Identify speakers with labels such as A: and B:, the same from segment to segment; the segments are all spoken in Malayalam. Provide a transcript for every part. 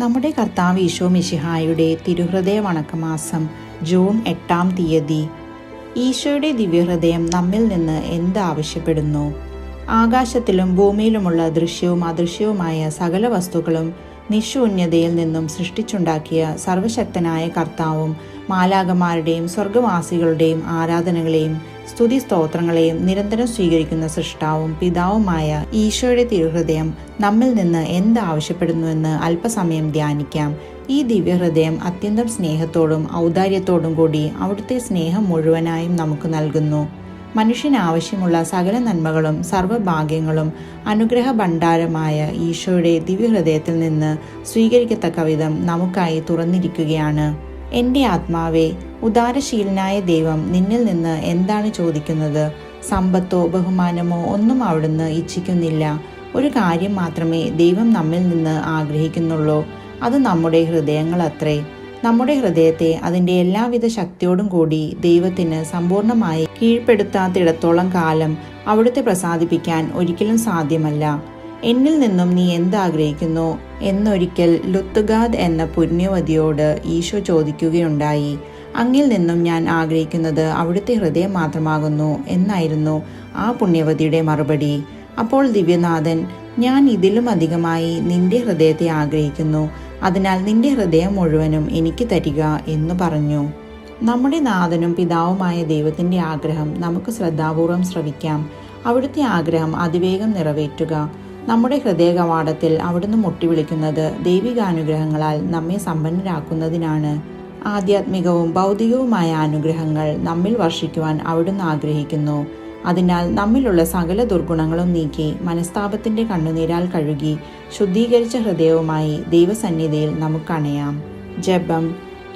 A: നമ്മുടെ കർത്താവ് ഈശോ മിശിഹായുടെ തിരുഹൃദയ വണക്കമാസം ജൂൺ എട്ടാം തീയതി. ഈശോയുടെ ദിവ്യഹൃദയം നമ്മിൽ നിന്ന് എന്ത് ആവശ്യപ്പെടുന്നു? ആകാശത്തിലും ഭൂമിയിലുമുള്ള ദൃശ്യവും അദൃശ്യവുമായ സകല വസ്തുക്കളും നിശൂന്യതയിൽ നിന്നും സൃഷ്ടിച്ചുണ്ടാക്കിയ സർവശക്തനായ കർത്താവും മാലാകമാരുടെയും സ്വർഗവാസികളുടെയും ആരാധനകളെയും സ്തുതി സ്തോത്രങ്ങളെയും നിരന്തരം സ്വീകരിക്കുന്ന സൃഷ്ടാവും പിതാവുമായ ഈശോയുടെ തിരുഹൃദയം നമ്മിൽ നിന്ന് എന്ത് ആവശ്യപ്പെടുന്നുവെന്ന് അല്പസമയം ധ്യാനിക്കാം. ഈ ദിവ്യഹൃദയം അത്യന്തം സ്നേഹത്തോടും ഔദാര്യത്തോടും കൂടി അവിടുത്തെ സ്നേഹം മുഴുവനായും നമുക്ക് നൽകുന്നു. മനുഷ്യന് ആവശ്യമുള്ള സകല നന്മകളും സർവഭാഗ്യങ്ങളും അനുഗ്രഹ ഭണ്ഡാരമായ ഈശോയുടെ ദിവ്യഹൃദയത്തിൽ നിന്ന് സ്വീകരിക്കത്തക്ക വിധം നമുക്കായി തുറന്നിരിക്കുകയാണ്. എന്റെ ആത്മാവേ ഉദാരശീലനായ ദൈവം നിന്നിൽ നിന്ന് എന്താണ് ചോദിക്കുന്നത്? സമ്പത്തോ ബഹുമാനമോ ഒന്നും അവിടുന്ന് ഇച്ഛിക്കുന്നില്ല. ഒരു കാര്യം മാത്രമേ ദൈവം നമ്മിൽ നിന്ന് ആഗ്രഹിക്കുന്നുള്ളൂ. അത് നമ്മുടെ ഹൃദയങ്ങൾ അത്രേ നമ്മുടെ ഹൃദയത്തെ അതിന്റെ എല്ലാവിധ ശക്തിയോടും കൂടി ദൈവത്തിന് സമ്പൂർണമായി കീഴ്പ്പെടുത്താത്തിടത്തോളം കാലം അവിടുത്തെ പ്രസാദിപ്പിക്കാൻ ഒരിക്കലും സാധ്യമല്ല. എന്നിൽ നിന്നും നീ എന്താഗ്രഹിക്കുന്നു എന്നൊരിക്കൽ ലുത്തുഗാദ് എന്ന പുണ്യവതിയോട് ഈശോ ചോദിക്കുകയുണ്ടായി അങ്ങിൽ നിന്നും ഞാൻ ആഗ്രഹിക്കുന്നത് അവിടുത്തെ ഹൃദയം മാത്രമാകുന്നു എന്നായിരുന്നു ആ പുണ്യവതിയുടെ മറുപടി. അപ്പോൾ ദിവ്യനാഥൻ ഞാൻ ഇതിലും അധികമായി നിന്റെ ഹൃദയത്തെ ആഗ്രഹിക്കുന്നു അതിനാൽ നിന്റെ ഹൃദയം മുഴുവനും എനിക്ക് തരിക എന്നു പറഞ്ഞു. നമ്മുടെ നാഥനും പിതാവുമായ ദൈവത്തിന്റെ ആഗ്രഹം നമുക്ക് ശ്രദ്ധാപൂർവം ശ്രവിക്കാം. അവിടുത്തെ ആഗ്രഹം അതിവേഗം നിറവേറ്റുക. നമ്മുടെ ഹൃദയ കവാടത്തിൽ അവിടുന്ന് മുട്ടിവിളിക്കുന്നത് ദൈവികാനുഗ്രഹങ്ങളാൽ നമ്മെ സമ്പന്നരാക്കുന്നതിനാണ്. ആധ്യാത്മികവും ഭൗതികവുമായ അനുഗ്രഹങ്ങൾ നമ്മിൽ വർഷിക്കുവാൻ അവിടുന്ന് ആഗ്രഹിക്കുന്നു. അതിനാൽ നമ്മിലുള്ള സകല ദുർഗുണങ്ങളും നീക്കി മനസ്താപത്തിന്റെ കണ്ണുനീരാൽ കഴുകി ശുദ്ധീകരിച്ച ഹൃദയവുമായി ദൈവസന്നിധിയിൽ നമുക്കണയാം ജപം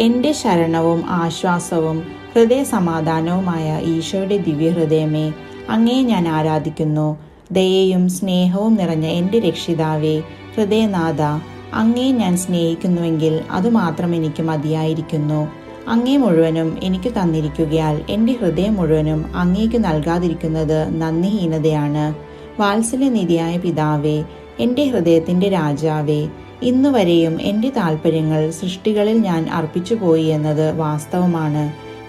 A: എന്റെ ശരണവും ആശ്വാസവും ഹൃദയ സമാധാനവുമായ ഈശോയുടെ ദിവ്യഹൃദയമേ അങ്ങേ ഞാൻ ആരാധിക്കുന്നു. ദയയും സ്നേഹവും നിറഞ്ഞ എന്റെ രക്ഷിതാവേ ഹൃദയനാഥ അങ്ങേ ഞാൻ സ്നേഹിക്കുന്നുവെങ്കിൽ അതുമാത്രം എനിക്ക് മതിയായിരിക്കുന്നു. അങ്ങേ മുഴുവനും എനിക്ക് തന്നിരിക്കുകയാൽ എന്റെ ഹൃദയം മുഴുവനും അങ്ങേക്ക് നൽകാതിരിക്കുന്നത് നന്ദിഹീനതയാണ്. വാത്സല്യനിധിയായ പിതാവേ എന്റെ ഹൃദയത്തിന്റെ രാജാവേ ഇന്നുവരെയും എന്റെ താല്പര്യങ്ങൾ സൃഷ്ടികളിൽ ഞാൻ അർപ്പിച്ചു പോയി എന്നത് വാസ്തവമാണ്.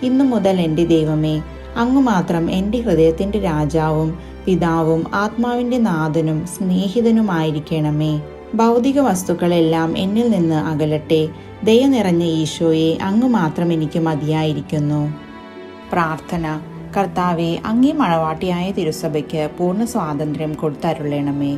A: ഇന്നു മുതൽ എന്റെ ദൈവമേ അങ്ങ് മാത്രം എന്റെ ഹൃദയത്തിന്റെ രാജാവും പിതാവും ആത്മാവിന്റെ നാഥനും സ്നേഹിതനുമായിരിക്കണമേ. ഭൗതിക വസ്തുക്കളെല്ലാം എന്നിൽ നിന്ന് അകലട്ടെ ദയ നിറഞ്ഞ ഈശോയെ അങ്ങ് മാത്രം എനിക്ക് മതിയായിരിക്കുന്നു. പ്രാർത്ഥന. കർത്താവെ അങ്ങേ മഴവാട്ടിയായ തിരുസഭയ്ക്ക് പൂർണ സ്വാതന്ത്ര്യം കൊടുത്തരുളണമേ.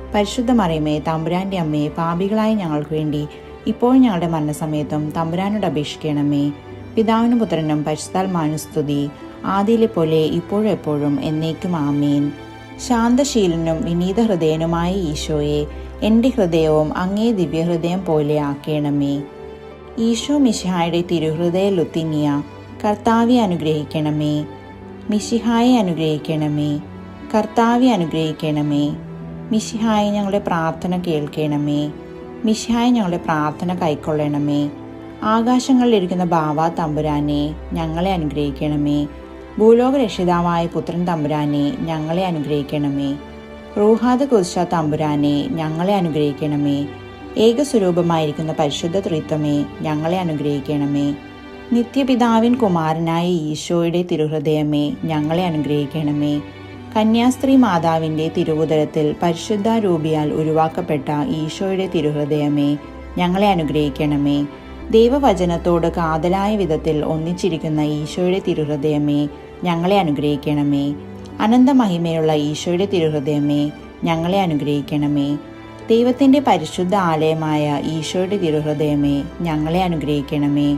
A: പരിശുദ്ധ മറിയമേ തമ്പുരാന്റെ അമ്മയെ പാപികളായ ഞങ്ങൾക്ക് വേണ്ടി ഇപ്പോൾ ഞങ്ങളുടെ മരണസമയത്തും തമ്പുരാനോട് അപേക്ഷിക്കണമേ. പിതാവിനും പുത്രനും പരിശുദ്ധാൽ മാനുസ്തുതി ആദിയിലെ പോലെ ഇപ്പോഴും എപ്പോഴും എന്നേക്കും ആമേൻ. ശാന്തശീലനും വിനീത ഹൃദയനുമായ ഈശോയെ എന്റെ ഹൃദയവും അങ്ങേ ദിവ്യഹൃദയം പോലെ ആക്കണമേ. ഈശോ മിശിഹായുടെ തിരുഹൃദയ ലുത്തിനിയ കർത്താവെ അനുഗ്രഹിക്കണമേ. മിശിഹായെ അനുഗ്രഹിക്കണമേ. കർത്താവെ അനുഗ്രഹിക്കണമേ. മിശിഹായെ ഞങ്ങളുടെ പ്രാർത്ഥന കേൾക്കണമേ. മിശിഹായി ഞങ്ങളുടെ പ്രാർത്ഥന കൈക്കൊള്ളണമേ. ആകാശങ്ങളിലിരിക്കുന്ന ബാവ തമ്പുരാനെ ഞങ്ങളെ അനുഗ്രഹിക്കണമേ. ഭൂലോക രക്ഷിതാവായ പുത്രൻ തമ്പുരാനെ ഞങ്ങളെ അനുഗ്രഹിക്കണമേ. റൂഹാദ കുർശ തമ്പുരാനെ ഞങ്ങളെ അനുഗ്രഹിക്കണമേ. ഏകസ്വരൂപമായിരിക്കുന്ന പരിശുദ്ധ ത്രിത്വമേ ഞങ്ങളെ അനുഗ്രഹിക്കണമേ. നിത്യപിതാവിൻ കുമാരനായ ഈശോയുടെ തിരുഹൃദയമേ ഞങ്ങളെ അനുഗ്രഹിക്കണമേ. കന്യാസ്ത്രീ മാതാവിന്റെ തിരുവുദരത്തിൽ പരിശുദ്ധ രൂപിയാൽ ഉരുവാക്കപ്പെട്ട ഈശോയുടെ തിരുഹൃദയമേ ഞങ്ങളെ അനുഗ്രഹിക്കണമേ. ദൈവവചനത്തോട് കാതലായ വിധത്തിൽ ഒന്നിച്ചിരിക്കുന്ന ഈശോയുടെ തിരുഹൃദയമേ ഞങ്ങളെ അനുഗ്രഹിക്കണമേ. അനന്തമഹിമയുള്ള ഈശോയുടെ തിരുഹൃദയമേ ഞങ്ങളെ അനുഗ്രഹിക്കണമേ. ദൈവത്തിന്റെ പരിശുദ്ധ ആലയമായ ഈശോയുടെ തിരുഹൃദയമേ ഞങ്ങളെ അനുഗ്രഹിക്കണമേ.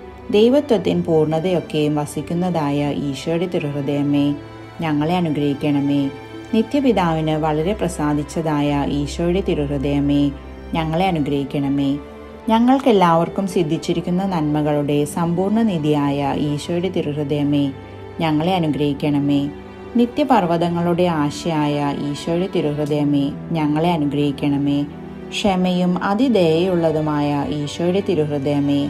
A: ദൈവത്വത്തിൻ പൂർണതയൊക്കെയും വസിക്കുന്നതായ ഈശോയുടെ തിരുഹൃദയമേ ഞങ്ങളെ അനുഗ്രഹിക്കണമേ. നിത്യപിതാവിന് വളരെ പ്രസാദിച്ചതായ ഈശോയുടെ തിരുഹൃദയമേ ഞങ്ങളെ അനുഗ്രഹിക്കണമേ. ഞങ്ങൾക്കെല്ലാവർക്കും സിദ്ധിച്ചിരിക്കുന്ന നന്മകളുടെ സമ്പൂർണ നിധിയായ ഈശോയുടെ തിരുഹൃദയമേ ഞങ്ങളെ അനുഗ്രഹിക്കണമേ. നിത്യപർവതങ്ങളുടെ ആശയായ ഈശോയുടെ തിരുഹൃദയമേ ഞങ്ങളെ അനുഗ്രഹിക്കണമേ. ക്ഷമയും അതിദയയുള്ളതുമായ ഈശോയുടെ തിരുഹൃദയമേ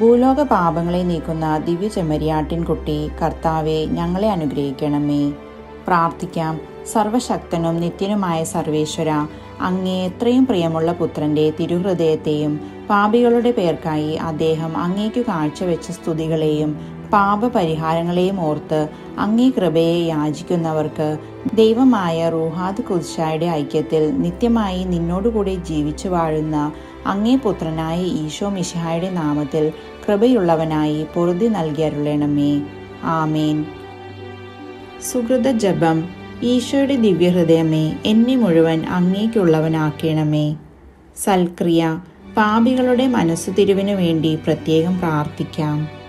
A: ഭൂലോക പാപങ്ങളെ നീക്കുന്ന ദിവ്യ ചെമ്മരിയാട്ടിൻകുട്ടി കർത്താവെ ഞങ്ങളെ അനുഗ്രഹിക്കണമേ. പ്രാർത്ഥിക്കാം. സർവശക്തനും നിത്യനുമായ സർവേശ്വര അങ്ങേ എത്രയും പ്രിയമുള്ള പുത്രന്റെ തിരുഹൃദയത്തെയും പാപികളുടെ പേർക്കായി അദ്ദേഹം അങ്ങേക്കു കാഴ്ചവെച്ച സ്തുതികളെയും പാപപരിഹാരങ്ങളെയും ഓർത്ത് അങ്ങേ കൃപയെ യാചിക്കുന്നവർക്ക് ദൈവമായ റൂഹാദ് കുദ്ഷായുടെ ഐക്യത്തിൽ നിത്യമായി നിന്നോടുകൂടി ജീവിച്ചു വാഴുന്ന അങ്ങേ പുത്രനായ ഈശോ മിശിഹായുടെ നാമത്തിൽ കൃപയുള്ളവനായി പൊറുതി നൽകിയരുളണമേ. ആമേൻ. സുഹൃത ജപം ഈശോയുടെ ദിവ്യഹൃദയമേ എന്നെ മുഴുവൻ അങ്ങേക്കുള്ളവനാക്കണമേ. സൽക്രിയ. പാപികളുടെ മനസ്സു തിരുവിനു വേണ്ടി പ്രത്യേകം പ്രാർത്ഥിക്കാം.